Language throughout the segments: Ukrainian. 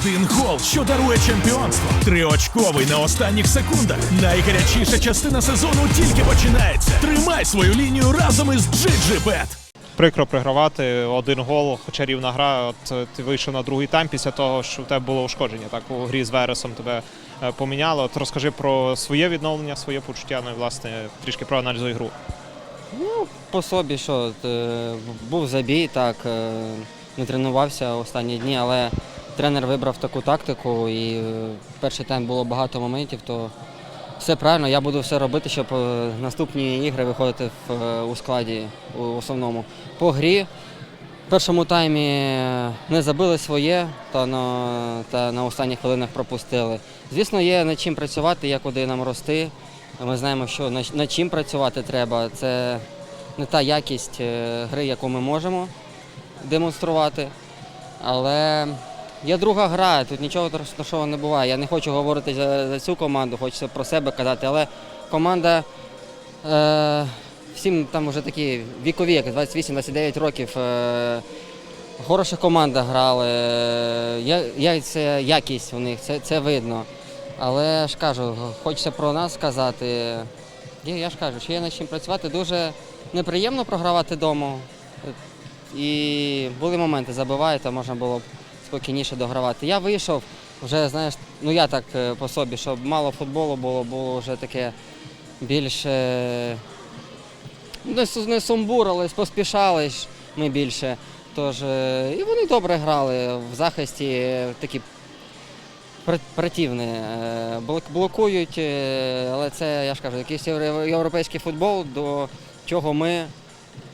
Один гол, що дарує чемпіонство. Триочковий на останніх секундах. Найгарячіша частина сезону тільки починається. Тримай свою лінію разом із GGBet. Прикро пригравати один гол, хоча рівна гра. От е, ти вийшов на другий тайм після того, що в тебе було ушкодження. Так у грі з Вересом тебе е, поміняло. От розкажи про своє відновлення, своє почуття. Ну і власне трішки проаналізуй гру. По собі, що е, був забій, так, не тренувався останні дні, але тренер вибрав таку тактику і е, перший тайм було багато моментів, то все правильно, я буду все робити, щоб е, наступні ігри виходити в, е, у складі у основному. По грі в першому таймі не забили своє, та на, та на останніх хвилинах пропустили. Звісно, є над чим працювати, є куди нам рости. Ми знаємо, що над, чим працювати треба. Це не та якість гри, яку ми можемо демонструвати. Але є друга гра, тут нічого страшного не буває. Я не хочу говорити за, за цю команду, хочеться про себе казати, але команда е, всім там вже такі вікові, як 28-29 років. Е, хороша команда грали, я, я, це якість у них, це, це видно. Але ж кажу, хочеться про нас сказати. Я, я ж кажу, що є над чим працювати. Дуже неприємно програвати вдома. І були моменти, забиваєте, можна було б спокійніше догравати. Я вийшов, вже знаєш, ну я так е, по собі, щоб мало футболу було, було вже таке більше не, су- не сумбурились, поспішали ми більше. Тож е, і вони добре грали в захисті, е, такі пр- противні. Блокують, але це, я ж кажу, якийсь європейський футбол, до чого ми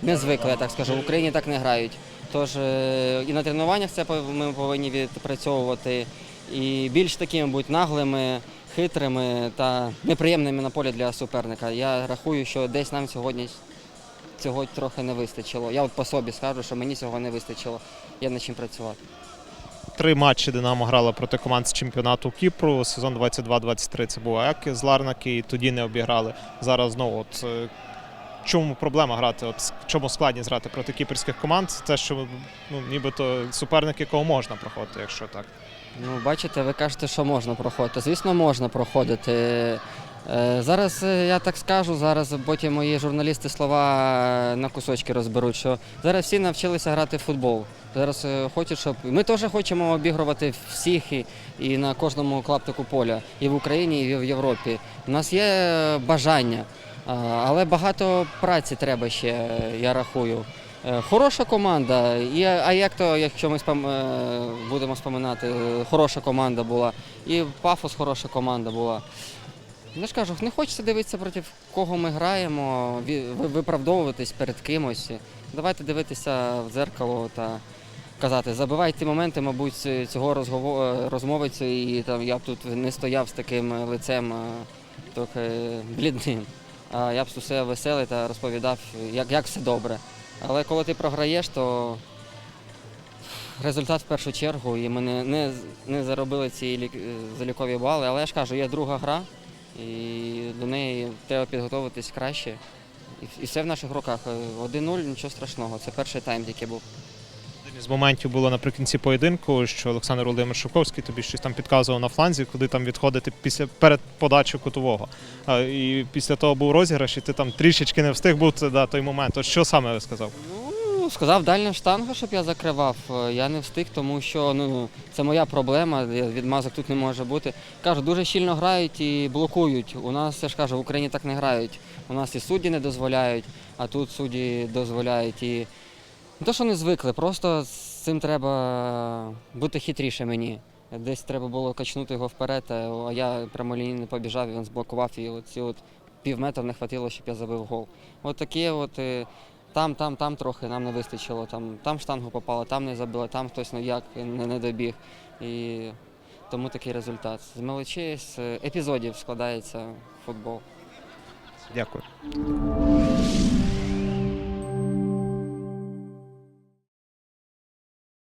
не звикли, я так скажу. В Україні так не грають. Тож е, і на тренуваннях це ми повинні відпрацьовувати. І більш такими будь наглими, хитрими та неприємними на полі для суперника. Я рахую, що десь нам сьогодні цього трохи не вистачило. Я от по собі скажу, що мені цього не вистачило. Є над чим працювати. Три матчі Динамо грала проти команд з чемпіонату Кіпру. Сезон 22-23 це був АЕК з Ларнаки, і тоді не обіграли. Зараз знову от. Чому проблема грати? От в чому складність грати проти кіпрських команд? Те, що ну, нібито суперники, якого можна проходити, якщо так. Ну, бачите, ви кажете, що можна проходити. Звісно, можна проходити. Е, Зараз е, я так скажу, зараз потім мої журналісти слова е, на кусочки розберуть, що зараз всі навчилися грати в футбол. Зараз хочуть, щоб ми теж хочемо обігрувати всіх і, і на кожному клаптику поля, і в Україні, і в Європі. У нас є бажання, але багато праці треба ще, я рахую. Е, Хороша команда. І, а як то, якщо ми спам, е, будемо споминати, е, хороша команда була. І Пафос хороша команда була. Я ж кажу, не хочеться дивитися проти кого ми граємо, виправдовуватись перед кимось. Давайте дивитися в дзеркало та казати, забивай ті моменти, мабуть, цього розгово- розмовицю, і там я б тут не стояв з таким лицем трохи блідним. Я б тут все веселий та розповідав, як, як все добре. Але коли ти програєш, то результат в першу чергу, і ми не, не, не заробили ці лік- е, залікові бали. Але я ж кажу, є друга гра, і до неї треба підготуватись краще. І, і все в наших руках. Е, 1-0, нічого страшного. Це перший тайм тільки був. Один із моментів було наприкінці поєдинку, що Олександр Володимир Шовковський тобі щось там підказував на фланзі, куди там відходити після перед подачею кутового. І після того був розіграш, і ти там трішечки не встиг це да, той момент. От що саме сказав? Ну, сказав дальня штанга, щоб я закривав. Е, Я не встиг, тому що ну, це моя проблема. Відмазок тут не може бути. Кажу, дуже щільно грають і блокують. У нас, я ж кажу, в Україні так не грають. У нас і судді не дозволяють, а тут судді дозволяють. І не то, що не звикли, просто з цим треба бути хитріше мені. Десь треба було качнути його вперед, а я прямолінійно побіжав, і він зблокував, і оці от пів метра не хватило, щоб я забив гол. От такі от. е, там, там, там трохи нам не вистачило. Там, там штангу попало, там не забили, там хтось ну як не, не добіг. І тому такий результат. З мелочей, з епізодів складається футбол. Дякую.